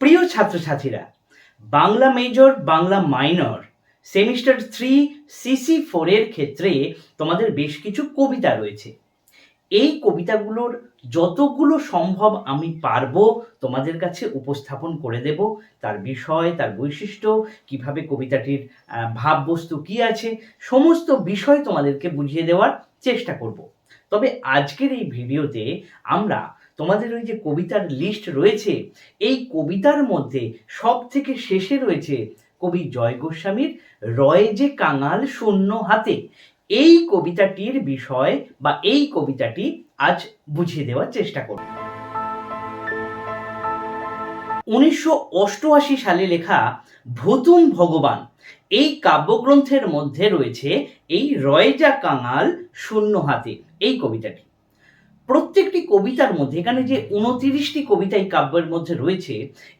প্রিয় ছাত্রছাত্রীরা, Bangla major Bangla minor semester three CC ফোরের ক্ষেত্রে তোমাদের বেশ কিছু কবিতা রয়েছে। এই কবিতাগুলোর যতগুলো সম্ভব আমি পারব তোমাদের কাছে উপস্থাপন করে দেব, তার বিষয়, তার বৈশিষ্ট্য, কীভাবে কবিতাটির ভাববস্তু কি আছে, সমস্ত বিষয় তোমাদেরকে বুঝিয়ে দেওয়ার চেষ্টা করব। তবে আজকের এই ভিডিওতে আমরা তোমাদের ওই যে কবিতার লিস্ট রয়েছে, এই কবিতার মধ্যে সব থেকে শেষে রয়েছে কবি জয় গোস্বামীর রয় যে কাঙাল শূন্য হাতে। এই কবিতাটির বিষয় বা এই কবিতাটি আজ বুঝিয়ে দেওয়ার চেষ্টা করব। উনিশশো অষ্টআশি সালে লেখা ভুতুম ভগবান এই কাব্যগ্রন্থের মধ্যে রয়েছে এই রয়জা কাঙাল শূন্য হাতে এই কবিতাটি। প্রত্যেকটি কবিতার মধ্যে, এখানে যে উনতিরিশটি কবিতা এই কাব্যের মধ্যে রয়েছে,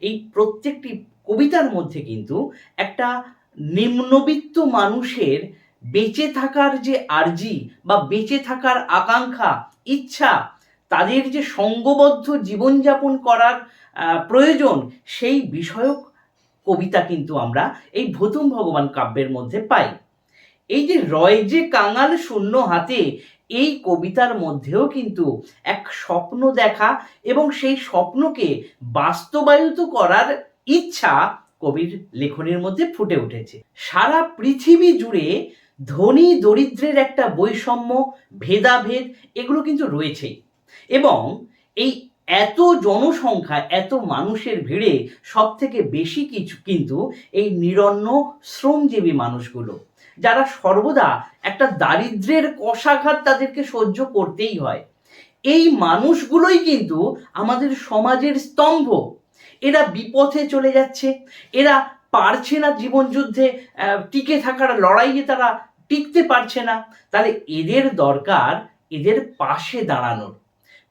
এই প্রত্যেকটি কবিতার মধ্যে কিন্তু একটা নিম্নবিত্ত মানুষের বেঁচে থাকার যে আর্জি বা বেঁচে থাকার আকাঙ্ক্ষা, ইচ্ছা, তাদের যে সঙ্গবদ্ধ জীবনযাপন করার প্রয়োজন, সেই বিষয়ক কবিতা কিন্তু আমরা এই ভতুম ভগবান কাব্যের মধ্যে পাই। এই যে রয় যে কাঙাল শূন্য হাতে এই কবিতার মধ্যেও কিন্তু এক স্বপ্ন দেখা এবং সেই স্বপ্নকে বাস্তবায়িত করার ইচ্ছা কবির লেখনের মধ্যে ফুটে উঠেছে। সারা পৃথিবী জুড়ে ধনী দরিদ্রের একটা বৈষম্য, ভেদাভেদ এগুলো কিন্তু রয়েছেই এবং এই এত জনসংখ্যা, এত মানুষের ভিড়ে সব থেকে বেশি কিছু কিন্তু এই নিরন্ন শ্রমজীবী মানুষগুলো যারা সর্বদা একটা দারিদ্রের কষাঘাত তাদেরকে সহ্য করতেই হয়। এই মানুষগুলোই কিন্তু আমাদের সমাজের স্তম্ভ। এরা বিপথে চলে যাচ্ছে। এরা পারছে না জীবনযুদ্ধে টিকে থাকার লড়াইয়ে তারা টিকতে পারছে না। তাহলে এদের দরকার এদের পাশে দাঁড়ানোর।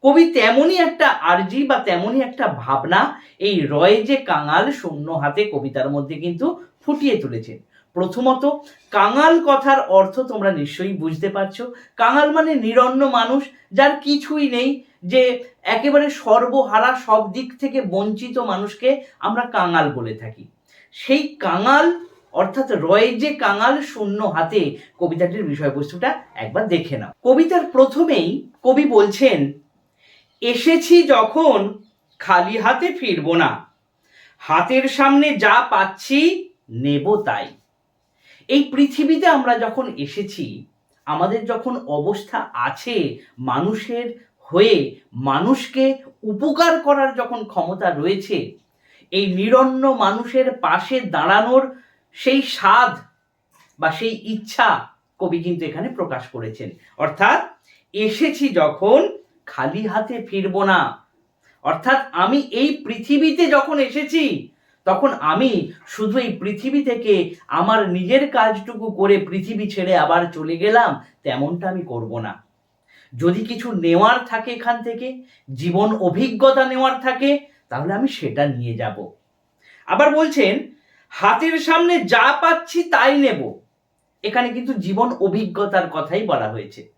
কবি তেমনই একটা আর্জি বা তেমনই একটা ভাবনা এই রয় যে কাঙাল শূন্য হাতে কবিতার মধ্যে কিন্তু ফুটিয়ে তুলেছেন। প্রথমত, কাঙাল কথার অর্থ তোমরা নিশ্চয়ই বুঝতে পারছ। কাঙাল মানে নিরন্ন মানুষ, যার কিছুই নেই, যে একেবারে সর্বহারা সব দিক থেকে বঞ্চিত মানুষকে আমরা কাঙাল বলে থাকি। সেই কাঙাল, অর্থাৎ রয়ে যে কাঙাল, শূন্য হাতে কবিতাটির বিষয়বস্তুটা একবার দেখে নাও। কবিতার প্রথমেই কবি বলছেন, এসেছি যখন খালি হাতে ফিরবো না। হাতের সামনে যা পাচ্ছি, নেব তাই। এই পৃথিবীতে আমরা যখন এসেছি, আমাদের যখন অবস্থা আছে মানুষের হয়ে, মানুষকে উপকার করার যখন ক্ষমতা রয়েছে, এই নিরন্ন মানুষের পাশে দাঁড়ানোর সেই স্বাদ বা সেই ইচ্ছা কবি কিন্তু এখানে প্রকাশ করেছেন। অর্থাৎ, এসেছি যখন খালি হাতে ফিরবো না। অর্থাৎ, আমি এই পৃথিবীতে যখন এসেছি তখন আমি শুধু এই পৃথিবী থেকে আমার নিজের কাজটুকু করে পৃথিবী ছেড়ে আবার চলে গেলাম, তেমনটা আমি করব না। যদি কিছু নেওয়ার থাকে এখান থেকে, জীবন অভিজ্ঞতা নেওয়ার থাকে, তাহলে আমি সেটা নিয়ে যাব। আবার বলছেন, হাতের সামনে যা পাচ্ছি তাই নেব। এখানে কিন্তু জীবন অভিজ্ঞতার কথাই বলা হয়েছে।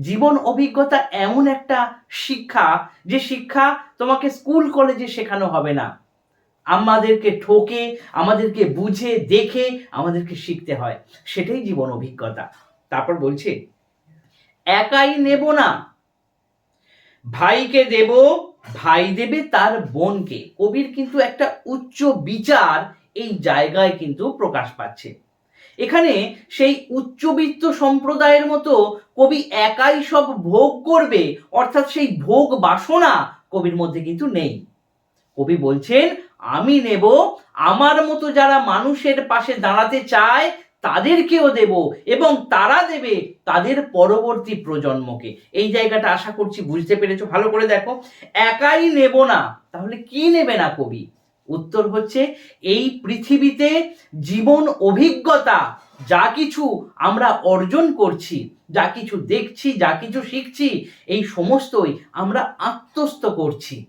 জীবন অভিজ্ঞতা এমন একটা শিক্ষা, যে শিক্ষা তোমাকে স্কুল, কলেজে শেখানো হবে না। আমাদেরকে ঠকে, আমাদেরকে বুঝে, দেখে, আমাদেরকে শিখতে হয়। সেটাই জীবন অভিজ্ঞতা। তারপর বলছে, একাই নেব না। ভাইকে দেব, ভাই দেবে তার বোনকে। কবির কিন্তু একটা উচ্চ বিচার এই জায়গায় কিন্তু প্রকাশ পাচ্ছে। এখানে সেই উচ্চবিত্ত সম্প্রদায়ের মতো কবি একাই সব ভোগ করবে, অর্থাৎ সেই ভোগ বাসনা কবির মধ্যে কিন্তু নেই। কবি বলছেন আমি নেব। আমার মতো যারা মানুষের পাশে দাঁড়াতে চায়, তাদেরকেও দেব এবং তারা দেবে তাদের পরবর্তী প্রজন্মকে। এই জায়গাটা আশা করছি বুঝতে পেরেছ। ভালো করে দেখো। একাই নেব না। তাহলে কি নেবে না কবি? উত্তর হচ্ছে, এই পৃথিবীতে জীবন অভিজ্ঞতা, যা কিছু আমরা অর্জন করছি, যা কিছু দেখছি, যা কিছু শিখছি, এই সমস্তই আমরা আত্মস্থ করছি।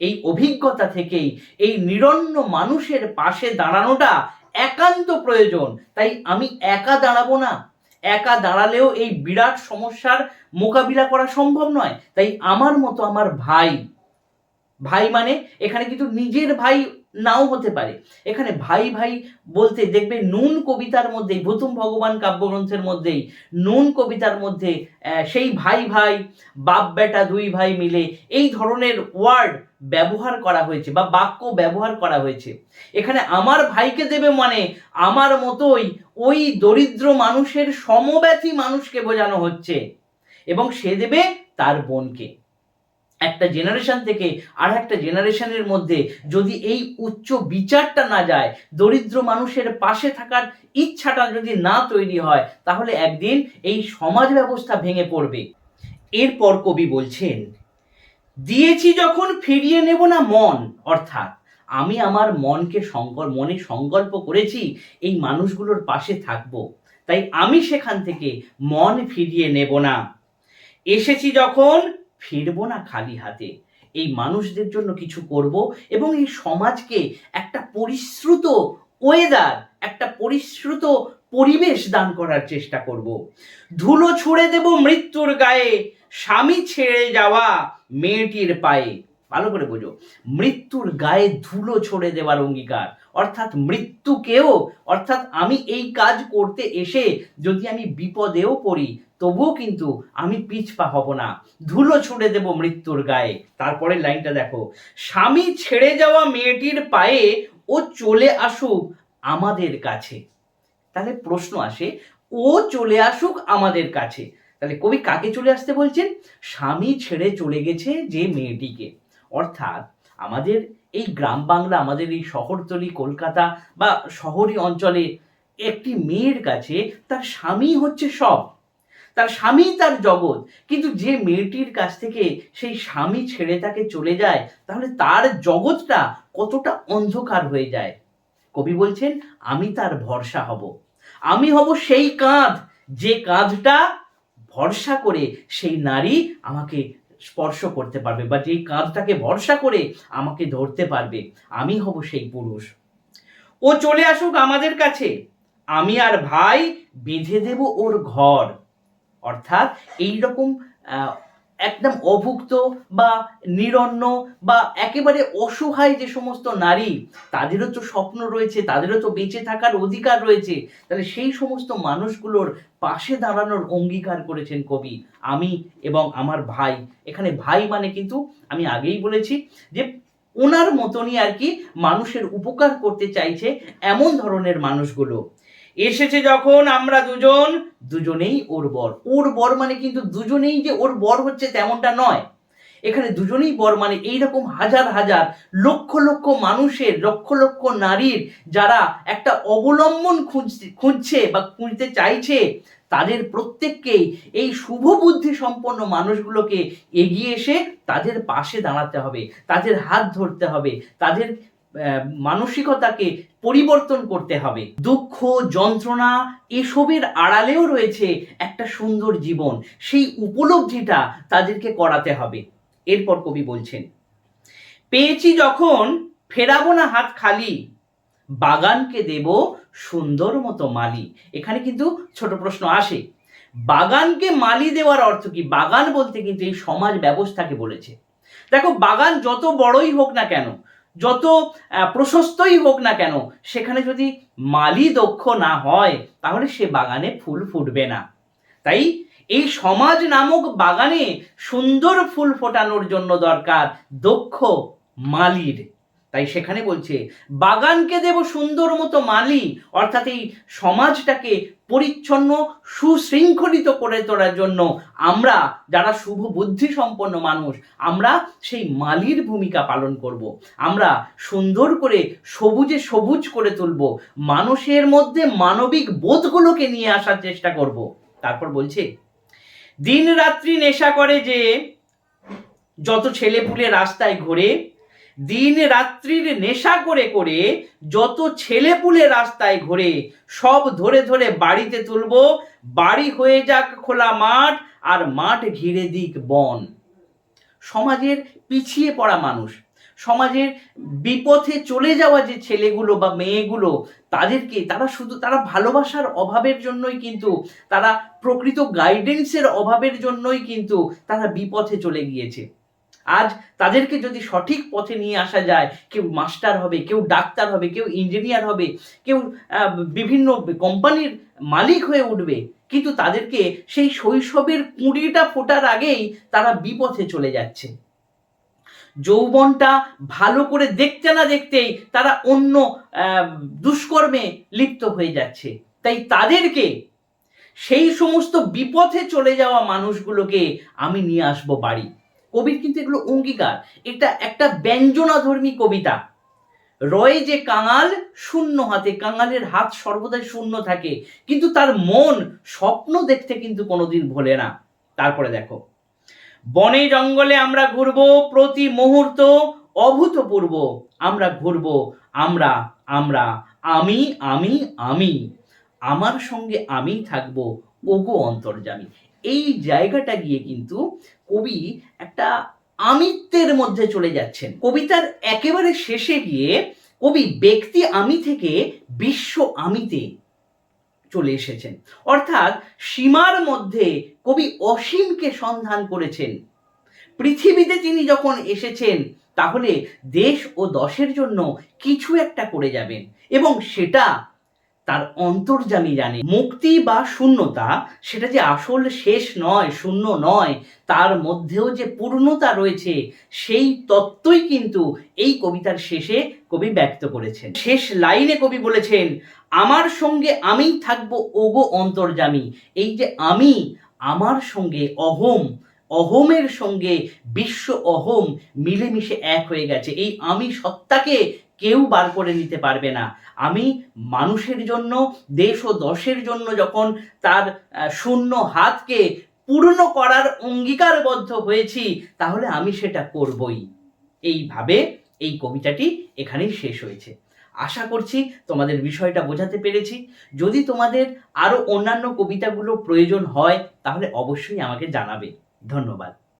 এই অভিজ্ঞতা থেকেই এই নিরন্ন মানুষের পাশে দাঁড়ানোটা একান্ত প্রয়োজন। তাই আমি একা দাঁড়াবো না। একা দাঁড়ালেও এই বিরাট সমস্যার মোকাবিলা করা সম্ভব নয়। তাই আমার মতো আমার ভাই ভাই মানে এখানে কিন্তু নিজের ভাই নাও হতে পারে। এখানে ভাই ভাই বলতে দেখবে নুন কবিতার মধ্যেই, ভূতুম ভগবান কাব্যগ্রন্থের মধ্যেই নুন কবিতার মধ্যে সেই ভাই ভাই, বাপ বেটা দুই ভাই মিলে এই ধরনের ওয়ার্ড ব্যবহার করা হয়েছে বা বাক্য ব্যবহার করা হয়েছে। এখানে আমার ভাইকে দেবে মানে আমার মতোই ওই দরিদ্র মানুষের সমব্যথী মানুষকে বোঝানো হচ্ছে এবং সে দেবে তার বোনকে। একটা জেনারেশন থেকে আর একটা জেনারেশনের মধ্যে যদি এই উচ্চ বিচারটা না যায়, দরিদ্র মানুষের পাশে থাকার ইচ্ছাটা যদি না তৈরি হয়, তাহলে একদিন এই সমাজ ব্যবস্থা ভেঙে পড়বে। এরপর কবি বলছেন, দিয়েছি যখন, ফিরিয়ে নেব না মন। অর্থাৎ আমি আমার মনকে সংকল্প মনে সংকল্প করেছি, এই মানুষগুলোর পাশে থাকব। তাই আমি সেখান থেকে মন ফিরিয়ে নেব না। এসেছি যখন ফিরবো না খালি হাতে। এই মানুষদের জন্য কিছু করব এবং এই সমাজকে একটা পরিশ্রুত ওয়েদার একটা পরিশ্রুত পরিবেশ দান করার চেষ্টা করব। ধুলো ছুঁড়ে দেব মৃত্যুর গায়ে, স্বামী ছেড়ে যাওয়া মেয়েটির পায়ে। ভালো করে বোঝো। মৃত্যুর গায়ে ধুলো ছড়ে দেওয়ার অঙ্গীকার। অর্থাৎ মৃত্যুকেও, অর্থাৎ আমি এই কাজ করতে এসে যদি আমি বিপদেও পড়ি, তবুও কিন্তু আমি পিছপা হব না। ধুলো ছুঁড়ে দেব মৃত্যুর গায়ে। তারপরে লাইনটা দেখো। স্বামী ছেড়ে যাওয়া মেয়েটির পায়ে ও চলে আসুক আমাদের কাছে। তাহলে প্রশ্ন আসে, ও চলে আসুক আমাদের কাছে। তাহলে কবি কাকে চলে আসতে বলছেন? স্বামী ছেড়ে চলে গেছে যে মেয়েটিকে। অর্থাৎ আমাদের এই গ্রাম বাংলা, আমাদের এই শহরতলি কলকাতা বা শহরি অঞ্চলে একটি মেয়ের কাছে তার স্বামী হচ্ছে সব। তার স্বামী তার জগৎ, কিন্তু যে মেয়েটির কাছ থেকে সেই স্বামী ছেড়ে তাকে চলে যায়, তাহলে তার জগৎটা কতটা অন্ধকার হয়ে যায়। কবি বলছেন, আমি তার ভরসা হব। আমি হব সেই কাঁধ, যে কাঁধটা ভরসা করে সেই নারী আমাকে স্পর্শ করতে পারবে বা যেই কাঁধটাকে ভরসা করে আমাকে ধরতে পারবে, আমি হব সেই পুরুষ। ও চলে আসুক আমাদের কাছে, আমি আর ভাই বেঁধে দেব ওর ঘর। অর্থাৎ এই রকম একদম অভুক্ত বা নিরন্ন বা একেবারে অসহায় যে সমস্ত নারী, তাদেরও তো স্বপ্ন রয়েছে, তাদেরও তো বেঁচে থাকার অধিকার রয়েছে। তাহলে সেই সমস্ত মানুষগুলোর পাশে দাঁড়ানোর অঙ্গীকার করেছেন কবি আমি এবং আমার ভাই। এখানে ভাই মানে কিন্তু আমি আগেই বলেছি যে ওনার মতনই আর কি মানুষের উপকার করতে চাইছে এমন ধরনের মানুষগুলো। এসেছে যখন আমরা দুজন, দুজনেই ওর বর। ওর বর মানে কিন্তু দুজনেই যে ওর বর হচ্ছে তেমনটা নয়। এখানে দুজনেই বর মানে এইরকম হাজার হাজার, লক্ষ লক্ষ মানুষের, লক্ষ লক্ষ নারীর যারা একটা অবলম্বন খুঁজছে খুঁজছে বা খুঁজতে চাইছে, তাদের প্রত্যেককেই এই শুভ বুদ্ধি সম্পন্ন মানুষগুলোকে এগিয়ে এসে তাদের পাশে দাঁড়াতে হবে, তাদের হাত ধরতে হবে, তাদের মানসিকতাকে পরিবর্তন করতে হবে। দুঃখ, যন্ত্রণা এসবের আড়ালেও রয়েছে একটা সুন্দর জীবন। সেই উপলব্ধিটা তাদেরকে করাতে হবে। এরপর কবি বলছেন, পেয়েছি যখন ফেরাবো না হাত খালি, বাগানকে দেব সুন্দর মতো মালি। এখানে কিন্তু ছোট প্রশ্ন আসে। বাগানকে মালি দেওয়ার অর্থ কি? বাগান বলতে কিন্তু এই সমাজ ব্যবস্থাকে বলেছে। দেখো, বাগান যত বড়ই হোক না কেন যত প্রশস্তই হোক না কেন, সেখানে যদি মালি দক্ষ না হয়, তাহলে সে বাগানে ফুল ফুটবে না। তাই এই সমাজ নামক বাগানে সুন্দর ফুল ফোটানোর জন্য দরকার দক্ষ মালির। তাই সেখানে বলছে, বাগানকে দেব সুন্দর মতো মালি, অর্থাৎ এই সমাজটাকে পরিচ্ছন্ন, সুশৃঙ্খলিত করে তোলার জন্য আমরা যারা শুভ বুদ্ধি সম্পন্ন মানুষ, আমরা সেই মালির ভূমিকা পালন করব। আমরা সুন্দর করে সবুজে সবুজ করে তুলব মানুষের মধ্যে মানবিক বোধগুলোকে নিয়ে আসার চেষ্টা করব তারপর বলছে দিন রাত্রি নেশা করে যে যত ছেলে ছেলেপুলে রাস্তায় ঘোরে দিন রাত্রির নেশা করে করে যত ছেলেপুলে রাস্তায় ঘোরে, সব ধরে ধরে বাড়িতে তুলবো, বাড়ি হয়ে যাক খোলা মাঠ আর মাঠ ঘিরে দিক বন। সমাজের পিছিয়ে পড়া মানুষ, সমাজের বিপথে চলে যাওয়া যে ছেলেগুলো বা মেয়েগুলো, তাদেরকে তারা শুধু তারা ভালোবাসার অভাবের জন্যই কিন্তু, তারা প্রকৃত গাইডেন্সের অভাবের জন্যই কিন্তু তারা বিপথে চলে গিয়েছে। আজ তাদেরকে যদি সঠিক পথে নিয়ে আসা যায়, কেউ মাস্টার হবে, কেউ ডাক্তার হবে, কেউ ইঞ্জিনিয়ার হবে, কেউ বিভিন্ন কোম্পানির মালিক হয়ে উঠবে, কিন্তু তাদেরকে সেই শৈশবের কুঁড়িটা ফোটার আগেই তারা বিপথে চলে যাচ্ছে। যৌবনটা ভালো করে দেখতে না দেখতেই তারা অন্য দুষ্কর্মে লিপ্ত হয়ে যাচ্ছে। তাই তাদেরকে সেই সমস্ত বিপথে চলে যাওয়া মানুষগুলোকে আমি নিয়ে আসব বাড়ি। কবির কিন্তু এগুলো অঙ্গীকার। এটা একটা ব্যঞ্জনাধর্মী কবিতা। রয় যে কাঙাল, শূন্য হাতে। কাঙালের হাত সর্বদাই শূন্য থাকে। কিন্তু তার মন স্বপ্ন দেখতে কিন্তু কোনোদিন ভোলে না। তারপরে দেখো। বনে জঙ্গলে আমরা ঘুরবো, প্রতি মুহূর্ত অভূতপূর্ব। আমরা ঘুরবো, আমরা আমরা, আমি আমি আমি। আমার সঙ্গে আমি থাকব। ওগো অন্তর্জামী এই জায়গাটা গিয়ে কিন্তু কবি একটা আমিত্বের মধ্যে চলে যাচ্ছেন। কবিতার একেবারে শেষে গিয়ে কবি ব্যক্তি আমি থেকে বিশ্ব আমিতে চলে এসেছেন। অর্থাৎ সীমার মধ্যে কবি অসীমকে সন্ধান করেছেন। পৃথিবীতে তিনি যখন এসেছেন, তাহলে দেশ ও দশের জন্য কিছু একটা করে যাবেন এবং সেটা তার অন্তর্জামী জানে। মুক্তি বা শূন্যতা, সেটা যে আসল শেষ নয়, শূন্য নয়, তার মধ্যেও যে পূর্ণতা রয়েছে, সেই তত্ত্বই কিন্তু এই কবিতার শেষে কবি ব্যক্ত করেছেন। শেষ লাইনে কবি বলেছেন, আমার সঙ্গে আমি থাকব ওগো অন্তর্জামী এই যে আমি, আমার সঙ্গে অহম, অহমের সঙ্গে বিশ্ব অহম মিলেমিশে এক হয়ে গেছে। এই আমি সত্তাকে কেউ বার করে নিতে পারবে না। আমি মানুষের জন্য, দেশ ও দশের জন্য যখন তার শূন্য হাতকে পূর্ণ করার অঙ্গীকারবদ্ধ হয়েছি, তাহলে আমি সেটা করবই। এইভাবে এই কবিতাটি এখানেই শেষ হয়েছে। আশা করছি তোমাদের বিষয়টা বোঝাতে পেরেছি। যদি তোমাদের আরও অন্যান্য কবিতাগুলো প্রয়োজন হয়, তাহলে অবশ্যই আমাকে জানাবে। ধন্যবাদ।